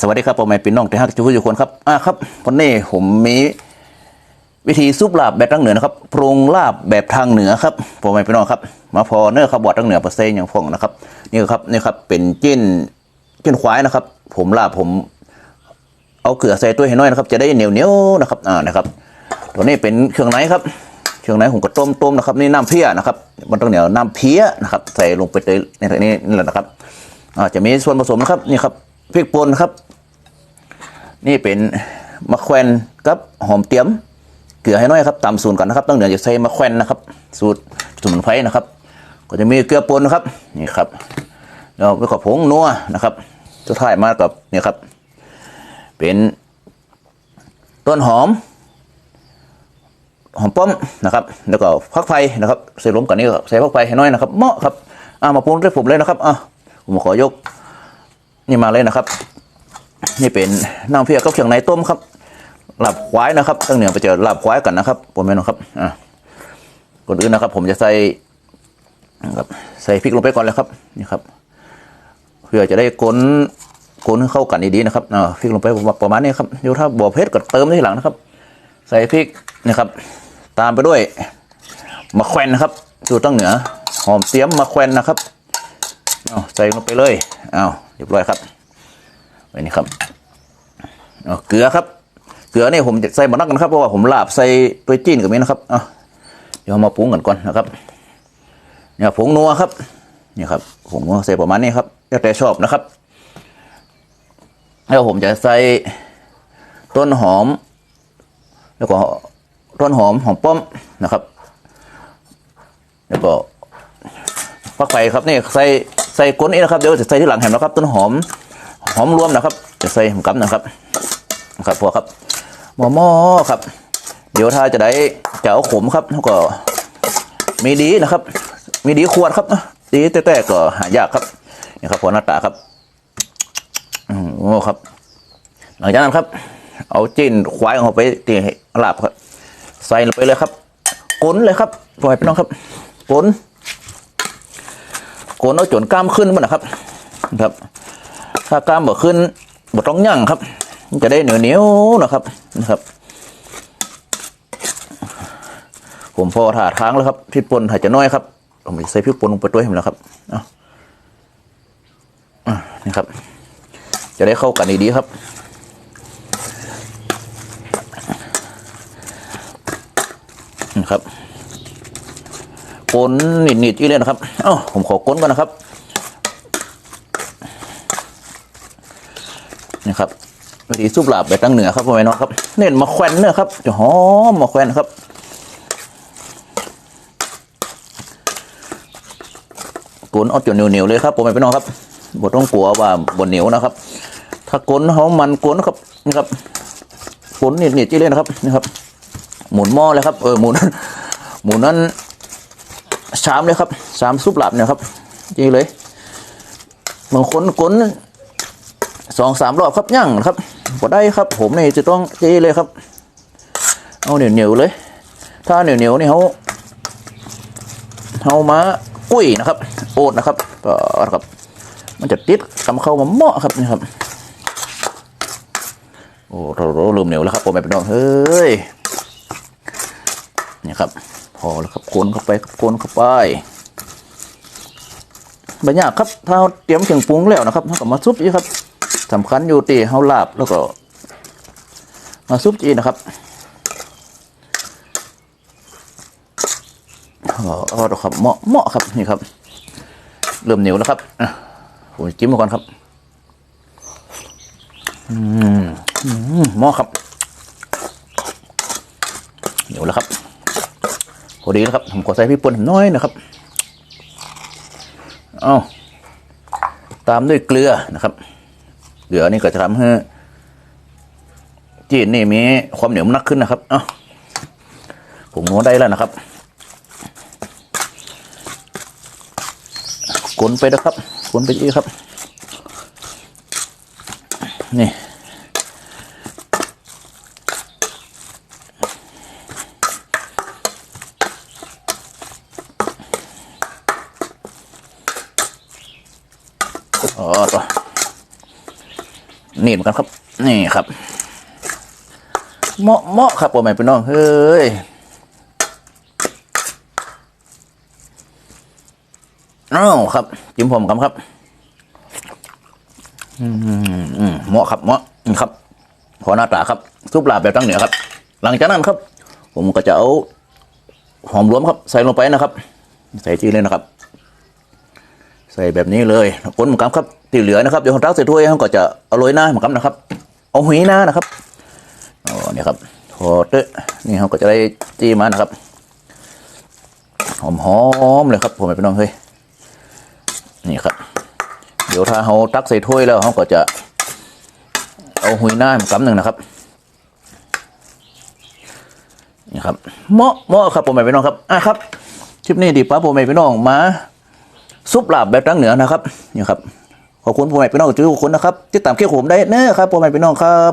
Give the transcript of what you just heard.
สวัสดีครับผมแม่พี่น้องที่ฮักจุกุจุกคนครับอ่าครับวันนี้ผมมีวิธีซุปลาบแบบทางเหนือนะครับปรุงลาบแบบทางเหนือครับผมแม่พี่น้องครับ มาพอเนื้อครับบอดทางเหนือปร์เซนอย่างพองนะครับ นี่ครับนี่ครับเป็นจิ้นจิ้นควายนะครับ ผมลาบผม เอาเกลือใส่ตัวให้น้อยนะครับ จะได้เหนียวเหนียวนะครับอ่านะครับตัวนี้เป็นเครื่องในครับเครื่องในผมก็ต้มต้มนะครับนี่น้ำเพี้ยนะครับมันต้องเหนียวน้ำเพี้ยนะครับ ใส่ลงไปในในนี้นี่แหละนะครับอ่าจะมีส่วนผสมนะครับนี่ครับ พริกป่นครับ นี่เป็นมะแขวนกับหอมเตียม เกลือให้น้อยครับตามสูตรกันนะครับต้องเหนือจะใส่มะแขวนนะครับ สูตรสมุนไพรนะครับ ก็จะมีเกลือป่นนะครับนี่ครับแล้วไปกับผงนัวนะครับสุดท้ายมากับนี่ครับ เป็นต้นหอมหอมป้อมนะครับ แล้วก็พักไฟนะครับใส่รวมกันนี่ก็ใส่พักไฟให้น้อยนะครับเหมาะครับอ่ามาปรุงด้วยผมเลยนะครับอะผมขอยก นี่มาเลยนะครับ นี่เป็นน้ำเพียกับเครื่องในต้มครับลาบควายนะครับตั้งเหนือไปเจอลาบควายกันนะครับผมไม่นะครับอะก่อนอื่นนะครับ ผมจะใส่นะครับใส่พริกลงไปก่อนเลยครับนี่ครับ เพื่อจะได้กลนกลนเข้ากันดีๆนะครับอ่าพริกลงไปประมาณนี้ครับเดี๋ยวถ้าบ่อเพชรก็เติมทีหลังนะครับ ใส่พริกนะครับ ตามไปด้วยมะแขวนนะครับสูตรตั้งเหนือหอมเตี๊ยมมะแขวนนะครับเอาใส่ลงไปเลยเอา เรียบร้อยครับไว้นี่ครับเกลือครับ เกลือนี่ผมจะใส่หมดนักกันครับเพราะว่าผมลาบใส่ตัวจีนกับนี้นะครับเอาเดี๋ยวมาปรุงกันก่อนนะครับ เนี่ยผงนัวครับนี่ครับผงนัวใส่ประมาณนี้ครับแล้วแต่ชอบนะครับ แล้วผมจะใส่ต้นหอม แล้วก็ต้นหอมหอมป้อมนะครับ แล้วก็ฟักไฟครับนี่ใส่ ใส่ก้นนี้นะครับ เดี๋ยวจะใส่ที่หลังแหมนะครับ ต้นหอม หอมรวมนะครับ จะใส่หอมกับนะครับนะครับพอครับหม้อหม้อครับ เดี๋ยวถ้าจะได้จะเอาขมครับแล้วก็มีดีนะครับ มีดีขวดครับดีแต่ๆก็หายากครับนี่ครับพอหน้าตาครับโอ้ครับ หลังจากนั้นครับ เอาจิ้นควายออกไปตีหลาบครับ ใส่ลงไปเลยครับกลนเลยครับปล่อยไปน้องครับกลน กนเอาจนกล้ามขึ้นมันนะครับนะครับ ถ้ากล้ามบ่ขึ้นบ่ต้องย่างครับ จะได้เหนียวเหนียวๆนะครับนะครับ ผมพอถาทางแล้วครับพริกป่นหายจะน้อยครับผมใส่พริกป่นลงไปด้วยให้มันแล้วครับอะนี่ครับ จะได้เข้ากันดีๆครับนะครับ ก้นนิดนิดๆอีเลยนะครับ เอ้าผมขอก้นก่อนนะครับนี่ครับวิธีซุปลาบแบบตั้งเหนือครับพ่อแม่น้องครับ เน้นมาแควนเนื้อครับ จะหอมมาแควนครับก้นเอาจนเหนียวๆเลยครับพ่อแม่พี่น้องครับบ่ต้องกลัวว่าบนเหนียวนะครับ ถ้าก้นเขามันก้นครับนี่ครับก้นนิดนิดๆอีเลยนะครับนี่ครับ หมุนหม้อเลยครับ เออหมุน หมุนนั้น ชามเลยครับชามซุปหลับเนี่ยครับจริงเลยบางคนกลนสองสามรอบครับย่างครับพอได้ครับ ผมนี่จะต้องจีเลยครับ เอาเหนียวเหนียวๆเลย ถ้าเหนียวเหนียวๆนี่เขาเขามากุ้ยนะครับ โอดนะครับก็ครับ มันจะติดกำเข้ามาเหมาะครับนี่ครับโอ้เราเราลืมเหนียวแล้วครับผมไม่เป็นน้องเฮ้ยนี่ครับ อแล้วครับโคนเข้าไปครับโคนเข้าไปบรรยากครับถ้าเราเตรียมเครื่องปรุงแล้วนะครับเราก็มาซุปอีกครับสำคัญอยู่ตีเฮาลาบแล้วก็ มาซุปอีกนะครับเอาเอาละครับเหมาะเหมาะครับนี่ครับ เริ่มเหนียวแล้วครับผมจิ้มมาก่อนครับอืมเหมาะครับเหนียวแล้วครับ พอดีนะครับ ผมขอใส่พริกป่นน้อยนะครับ เอาตามด้วยเกลือนะครับ เกลือนี่ก็จะทำให้จีนนี่มีความเหนียวนักขึ้นนะครับ เอาผมนัวได้แล้วนะครับกลนไปนะครับกลนไปอีกครับ นี่ อ๋อต่อนี่เหมือนกันครับ นี่ครับเหมาะเหมาะครับพ่แม่พี่น้องเฮ้ยอ้าวครับ จิ้มผมกันครับอืมเหมาะครับเหมาะครับ ขอหน้าตาครับซุปลาบแบบตั้งเหนือครับ หลังจากนั้นครับ ผมก็จะเอาหอมรวมครับ ใส่ลงไปนะครับ ใส่จีเลยนะครับ ใส่แบบนี้เลยคนหมูกำครับที่เหลือนะครับเดี๋ยวเราตักใส่ถ้วยเขาก็จะเอาโรยหน้าหมูกำนะครับ เอาหุยหน้านะครับอ๋อเนี่ยครับพอเตะนี่เขาก็จะได้จี้มานะครับหอมหอมๆเลยครับผมไปน้องเฮ้ยนี่ครับ เดี๋ยวถ้าเขาตักใส่ถ้วยแล้วเขาก็จะ เอาหุยหน้าหมูกำหนึ่งนะครับนี่ครับเหมาะเหมาะครับผมไปน้องครับอะครับคลิปนี้ดีป้าผมไปน้องมา ซุปลาบแบบตั้งเหนือนะครับนี่ครับขอบคุณพ่อแม่พี่น้องทุกคนนะครับที่ตามเคี่ยวผมได้เนอะครับพ่อแม่พี่น้องครับ